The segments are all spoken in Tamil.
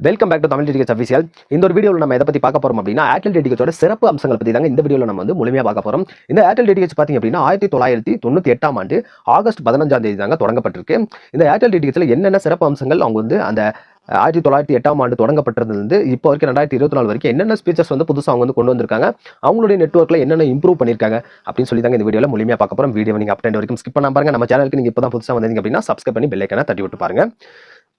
வெல்கம் பேக் டு தமிழ் டிடிகேஸ் அஃபிஷியல் இந்த ஒரு வீடியோவில் நம்ம எதை பற்றி பார்க்க போகிறோம் அப்படின்னா ஏர்டெல் டிடிகேஸோட சிறப்பு அம்சங்கள் பற்றி தாங்க இந்த வீடியோவில் நம்ம வந்து முழுமையாக பார்க்க போகிறோம் இந்த ஏர்டெல் டிடிகேஸ் பார்த்தீங்க அப்படின்னா ஆயிரத்தி தொள்ளாயிரத்தி தொண்ணூற்றி எட்டாம் ஆண்டு ஆகஸ்ட் பதினஞ்சாம் தேதி தாங்க தொடங்கப்பட்டிருக்கு. இந்த ஏர்டெல் டிடிகேஸில் என்னென்ன சிறப்பு அம்சங்கள் அவங்க வந்து அந்த ஆயிரத்தி தொள்ளாயிரத்தி எட்டாம் ஆண்டு தொடங்கப்பட்டதுலேருந்து இப்போ வரைக்கும் ரெண்டாயிரத்தி இருபத்தி நாலு வரைக்கும் என்னென்ன ஸ்பீச்சர்ஸ் வந்து புதுசாக அவங்க வந்து கொண்டு வந்திருக்காங்க அவங்களுடைய நெட்ஒர்க்கில் என்னென்ன இம்ப்ரூவ் பண்ணியிருக்காங்க அப்படின்னு சொல்லி தாங்க இந்த வீடியோவில் முழுமையாக பார்க்க போகிறோம் வீடியோ நீங்கள் அப்டேட் வரைக்கும் ஸ்கிப் பண்ணாம பாருங்க. நம்ம சேனலுக்கு நீங்கள் இப்போ தான் புதுசாக வந்தீங்க அப்படின்னா சப்ஸ்கிரைப் பண்ணி பெல்லைக்கான தட்டி விட்டு பாருங்க.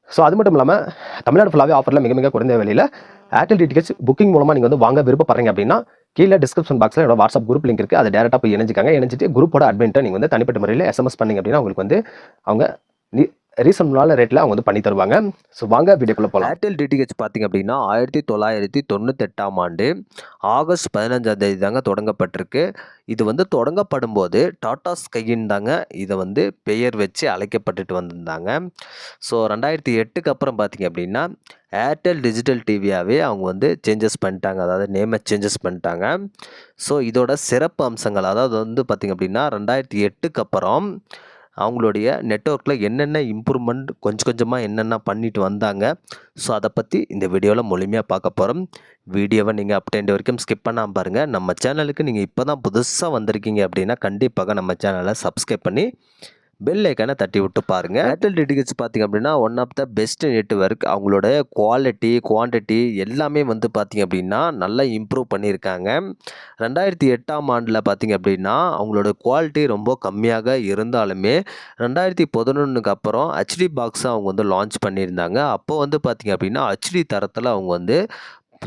ஸோ அது மட்டும் இல்லாமல் தமிழ்நாடு ஃபுல்லாகவே ஆஃபரில் மிக மிக குறைந்த விலையில் ஏர்டெல் டிக்கெட்ஸ் புக்கிங் மூலமாக நீங்கள் வந்து வாங்க விருப்பப்படுறீங்க அப்படின்னா கீழே டிஸ்கிரிப்ஷன் பாக்ஸில் என்னோட வாட்ஸ்அப் குரூப் லிங்க் இருக்குது அதை டேரெக்டாக போய் இணைஞ்சிக்காங்க. இணைஞ்சிட்டு குரூப்போட அட்மின்ட்டை நீங்கள் வந்து தனிப்பட்ட முறையில் எஸ்எம்எஸ் பண்ணிங்க அப்படின்னா உங்களுக்கு வந்து அவங்க ரீசனபுளான ரேட்டில் அவங்க வந்து பண்ணி தருவாங்க. ஸோ வாங்க வீடியோக்குள்ளே போகலாம் ஏர்டெல் டிடிஹெச் பார்த்திங்க அப்படின்னா ஆயிரத்தி தொள்ளாயிரத்தி தொண்ணூத்தெட்டாம் ஆண்டு ஆகஸ்ட் பதினஞ்சாம் தேதி தாங்க தொடங்கப்பட்டிருக்கு. இது வந்து தொடங்கப்படும் போது டாடா ஸ்கையின் தாங்க இதை வந்து பெயர் வச்சு அழைக்கப்பட்டுட்டு வந்திருந்தாங்க. ஸோ ரெண்டாயிரத்தி எட்டுக்கு அப்புறம் பார்த்திங்க அப்படின்னா ஏர்டெல் டிஜிட்டல் டிவியாகவே அவங்க வந்து சேஞ்சஸ் பண்ணிட்டாங்க. அதாவது நேமை சேஞ்சஸ் பண்ணிட்டாங்க. ஸோ இதோட சிறப்பு அம்சங்கள் அதாவது வந்து பார்த்திங்க அப்படின்னா ரெண்டாயிரத்தி எட்டுக்கு அப்புறம் அவங்களுடைய நெட்ஒர்க்கில் என்னென்ன இம்ப்ரூவ்மெண்ட் கொஞ்சம் கொஞ்சமாக என்னென்ன பண்ணிட்டு வந்தாங்க. ஸோ அதை பற்றி இந்த வீடியோவில் முழுமையாக பார்க்க போகிறோம் வீடியோவை நீங்கள் அப்டேண்ட் வரைக்கும் ஸ்கிப் பண்ணாமல் பாருங்கள் நம்ம சேனலுக்கு நீங்கள் இப்போ தான் புதுசாக வந்திருக்கீங்க அப்படின்னா கண்டிப்பாக நம்ம சேனலை சப்ஸ்கிரைப் பண்ணி பெல் ஐக்கானை தட்டி விட்டு பாருங்கள் ஏர்டெல் டிடிஹெச் பார்த்திங்க அப்படின்னா one of the best network அவங்களோட குவாலிட்டி குவான்டிட்டி எல்லாமே வந்து பார்த்திங்க அப்படின்னா நல்லா இம்ப்ரூவ் பண்ணியிருக்காங்க. ரெண்டாயிரத்தி எட்டாம் ஆண்டில் பார்த்திங்க அப்படின்னா அவங்களோட குவாலிட்டி ரொம்ப கம்மியாக இருந்தாலுமே ரெண்டாயிரத்தி பதினொன்றுக்கு அப்புறம் ஹெச்டி பாக்ஸை அவங்க வந்து லான்ச் பண்ணியிருந்தாங்க. அப்போ வந்து பார்த்திங்க அப்படின்னா ஹெச்டி தரத்தில் அவங்க வந்து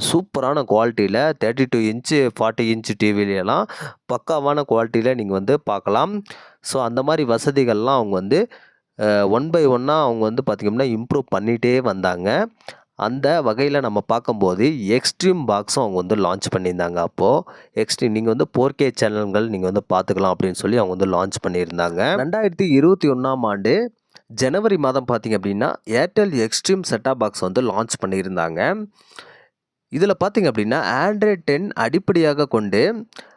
சூப்பரான குவாலிட்டியில் thirty two inch forty inch டிவிலையெல்லாம் பக்காவான குவாலிட்டியில் நீங்கள் வந்து பார்க்கலாம். ஸோ அந்த மாதிரி வசதிகள்லாம் அவங்க வந்து ஒன் பை ஒன்னாக அவங்க வந்து பார்த்திங்கன்னா இம்ப்ரூவ் பண்ணிகிட்டே வந்தாங்க. அந்த வகையில் நம்ம பார்க்கும்போது எக்ஸ்ட்ரீம் பாக்ஸும் அவங்க வந்து லான்ச் பண்ணியிருந்தாங்க. அப்போது எக்ஸ்ட்ரீம் நீங்கள் வந்து ஃபோர்கே சேனல்கள் நீங்கள் வந்து பார்த்துக்கலாம் அப்படின்னு சொல்லி அவங்க வந்து லான்ச் பண்ணியிருந்தாங்க. ரெண்டாயிரத்தி இருபத்தி ஒன்றாம் ஆண்டு ஜனவரி மாதம் பார்த்திங்க அப்படின்னா Airtel Xstream set top box வந்து லான்ச் பண்ணியிருந்தாங்க. இதில் பார்த்திங்க அப்படின்னா ஆண்ட்ராய்ட் டென் அடிப்படையாக கொண்டு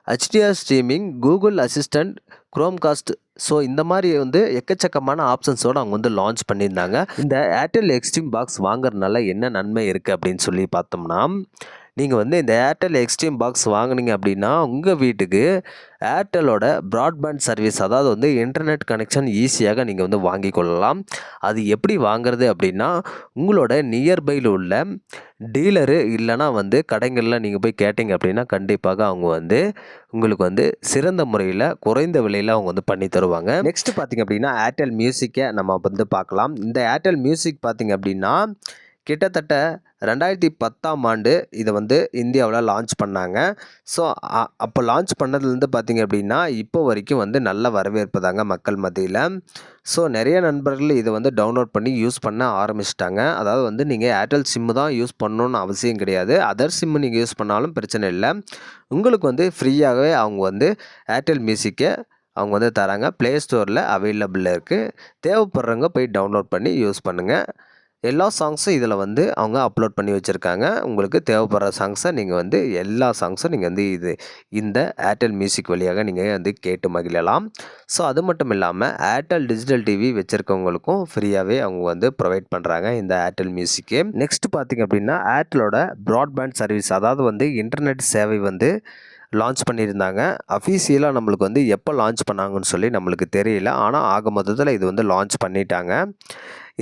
HDR streaming Google Assistant Chromecast so இந்த மாதிரி வந்து எக்கச்சக்கமான ஆப்ஷன்ஸோடு அவங்க வந்து லான்ச் பண்ணியிருந்தாங்க. இந்த ஏர்டெல் எக்ஸ்ட்ரீம் பாக்ஸ் வாங்குறதுனால என்ன நன்மை இருக்குது அப்படின்னு சொல்லி பார்த்தோம்னா நீங்கள் வந்து இந்த ஏர்டெல் எக்ஸ்ட்ரீம் பாக்ஸ் வாங்குனீங்க அப்படின்னா உங்கள் வீட்டுக்கு ஏர்டெலோட ப்ராட்பேண்ட் சர்வீஸ் அதாவது வந்து இன்டர்நெட் கனெக்ஷன் ஈஸியாக நீங்கள் வந்து வாங்கி கொள்ளலாம். அது எப்படி வாங்குறது அப்படின்னா உங்களோட நியர்பையில் உள்ள டீலரு இல்லைனா வந்து கடைகளில் நீங்கள் போய் கேட்டிங்க அப்படின்னா கண்டிப்பாக அவங்க வந்து உங்களுக்கு வந்து சிறந்த முறையில் குறைந்த விலையில் அவங்க வந்து பண்ணி தருவாங்க. நெக்ஸ்ட் பார்த்திங்க அப்படின்னா ஏர்டெல் மியூசிக்கை நம்ம வந்து பார்க்கலாம். இந்த ஏர்டெல் மியூசிக் பார்த்திங்க அப்படின்னா கிட்டத்தட்ட ரெண்டாயிரத்தி பத்தாம் ஆண்டு இதை வந்து இந்தியாவில் லான்ச் பண்ணாங்க. ஸோ அப்போ லான்ச் பண்ணதுலேருந்து பார்த்திங்க அப்படின்னா இப்போ வரைக்கும் வந்து நல்ல வரவேற்பு தாங்க மக்கள் மத்தியில். ஸோ நிறைய நண்பர்கள் இதை வந்து டவுன்லோட் பண்ணி யூஸ் பண்ண ஆரம்பிச்சிட்டாங்க. அதாவது வந்து நீங்கள் ஏர்டெல் சிம்மு தான் யூஸ் பண்ணணுன்னு அவசியம் கிடையாது. அதர் சிம்மு நீங்கள் யூஸ் பண்ணாலும் பிரச்சனை இல்லை. உங்களுக்கு வந்து ஃப்ரீயாகவே அவங்க வந்து ஏர்டெல் மியூசிக்கை அவங்க வந்து தராங்க. ப்ளே ஸ்டோரில் அவைலபிள் இருக்குது தேவைப்படுறவங்க போய் டவுன்லோட் பண்ணி யூஸ் பண்ணுங்கள் எல்லா சாங்ஸும் இதில் வந்து அவங்க அப்லோட் பண்ணி வச்சுருக்காங்க. உங்களுக்கு தேவைப்படுற சாங்ஸை நீங்கள் வந்து எல்லா சாங்ஸும் நீங்கள் வந்து இது இந்த ஏர்டெல் மியூசிக் வழியாக நீங்கள் வந்து கேட்டு மகிழலாம். ஸோ அது மட்டும் இல்லாமல் ஏர்டெல் டிஜிட்டல் டிவி வச்சுருக்கவங்களுக்கும் ஃப்ரீயாகவே அவங்க வந்து ப்ரொவைட் பண்ணுறாங்க இந்த ஏர்டெல் மியூசிக்கு நெக்ஸ்ட் பார்த்திங்க அப்படின்னா ஏர்டெலோட ப்ராட்பேண்ட் சர்வீஸ் அதாவது வந்து இன்டர்நெட் சேவை வந்து லான்ச் பண்ணியிருந்தாங்க. அஃபீஷியலாக நம்மளுக்கு வந்து எப்போ லான்ச் பண்ணாங்கன்னு சொல்லி நம்மளுக்கு தெரியல. ஆனால் ஆக மொத்தத்தில் இது வந்து லான்ச் பண்ணிட்டாங்க.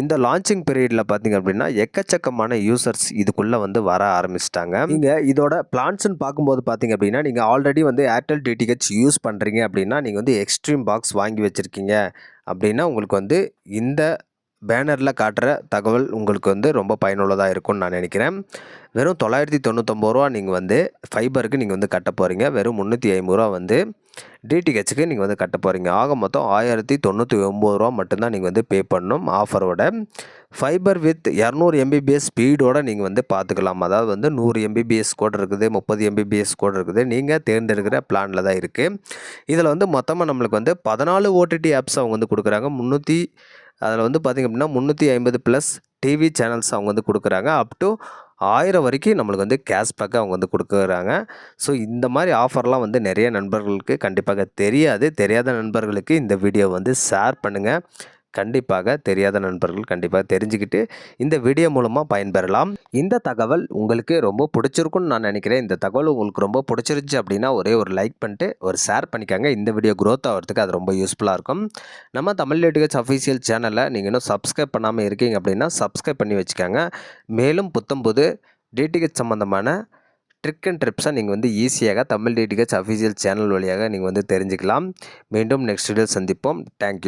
இந்த லான்ச்சிங் பீரியடில் பார்த்தீங்க அப்படின்னா எக்கச்சக்கமான யூசர்ஸ் இதுக்குள்ளே வந்து வர ஆரம்பிச்சிட்டாங்க. நீங்கள் இதோட பிளான்ஸ்னு பார்க்கும்போது பார்த்தீங்க அப்படின்னா நீங்கள் ஆல்ரெடி வந்து ஏர்டெல் டிடிஹெச் யூஸ் பண்ணுறீங்க அப்படின்னா நீங்கள் வந்து எக்ஸ்ட்ரீம் பாக்ஸ் வாங்கி வச்சுருக்கீங்க. அப்படின்னா உங்களுக்கு வந்து இந்த பேனரில் காட்டுற தகவல் உங்களுக்கு வந்து ரொம்ப பயனுள்ளதாக இருக்கும்னு நான் நினைக்கிறேன். வெறும் தொள்ளாயிரத்தி தொண்ணூத்தொம்பது ரூபா நீங்கள் வந்து ஃபைபருக்கு நீங்கள் வந்து கட்ட போகிறீங்க வெறும் முந்நூற்றி ஐம்பது ரூபா வந்து டிடிஹெச்சுக்கு நீங்கள் வந்து கட்ட போகிறீங்க ஆக மொத்தம் ஆயிரத்தி தொண்ணூற்றி ஒம்பது ரூபா மட்டும்தான் நீங்கள் வந்து பே பண்ணணும் ஆஃபரோட ஃபைபர் வித் இரநூறு எம்பிபிஎஸ் ஸ்பீடோடு நீங்கள் வந்து பார்த்துக்கலாம் அதாவது வந்து நூறு எம்பிபிஎஸ் கோட் இருக்குது முப்பது எம்பிபிஎஸ் கோட் இருக்குது. நீங்கள் தேர்ந்தெடுக்கிற பிளானில் தான் இருக்குது இதில் வந்து மொத்தமாக நம்மளுக்கு வந்து பதினாலு ஓடிடி ஆப்ஸ் அவங்க வந்து கொடுக்குறாங்க. முந்நூற்றி அதில் வந்து பார்த்திங்க அப்படின்னா முந்நூற்றி ஐம்பது ப்ளஸ் டிவி சேனல்ஸ் அவங்க வந்து கொடுக்குறாங்க. அப் டு ஆயிரம் வரைக்கும் நம்மளுக்கு வந்து கேஷ்பேக்கை அவங்க வந்து கொடுக்குறாங்க. ஸோ இந்த மாதிரி ஆஃபர்லாம் வந்து நிறைய நண்பர்களுக்கு கண்டிப்பாக தெரியாது. தெரியாத நண்பர்களுக்கு இந்த வீடியோ வந்து ஷேர் பண்ணுங்கள் கண்டிப்பாக தெரியாத நண்பர்கள் கண்டிப்பாக தெரிஞ்சுக்கிட்டு இந்த வீடியோ மூலமாக பயன்பெறலாம். இந்த தகவல் உங்களுக்கு ரொம்ப பிடிச்சிருக்குன்னு நான் நினைக்கிறேன். இந்த தகவல் உங்களுக்கு ரொம்ப பிடிச்சிருச்சு அப்படின்னா ஒரே ஒரு லைக் பண்ணிட்டு ஒரு ஷேர் பண்ணிக்கோங்க. இந்த வீடியோ க்ரோத் ஆகிறதுக்கு அது ரொம்ப யூஸ்ஃபுல்லாக இருக்கும். நம்ம தமிழ் லிட்டிகேட்ஸ் அஃபீஷியல் சேனலை நீங்கள் இன்னும் சப்ஸ்கிரைப் பண்ணாமல் இருக்கீங்க அப்படின்னா சப்ஸ்கிரைப் பண்ணி வச்சுக்கோங்க. மேலும் புத்தம்போது டிடிஹெச் சம்மந்தமான ட்ரிக் அண்ட் ட்ரிப்ஸை நீங்கள் வந்து ஈஸியாக தமிழ் டிடிஹெச் அஃபீஷியல் சேனல் வழியாக நீங்கள் வந்து தெரிஞ்சுக்கலாம். மீண்டும் நெக்ஸ்ட் வீடியோ சந்திப்போம். தேங்க்யூ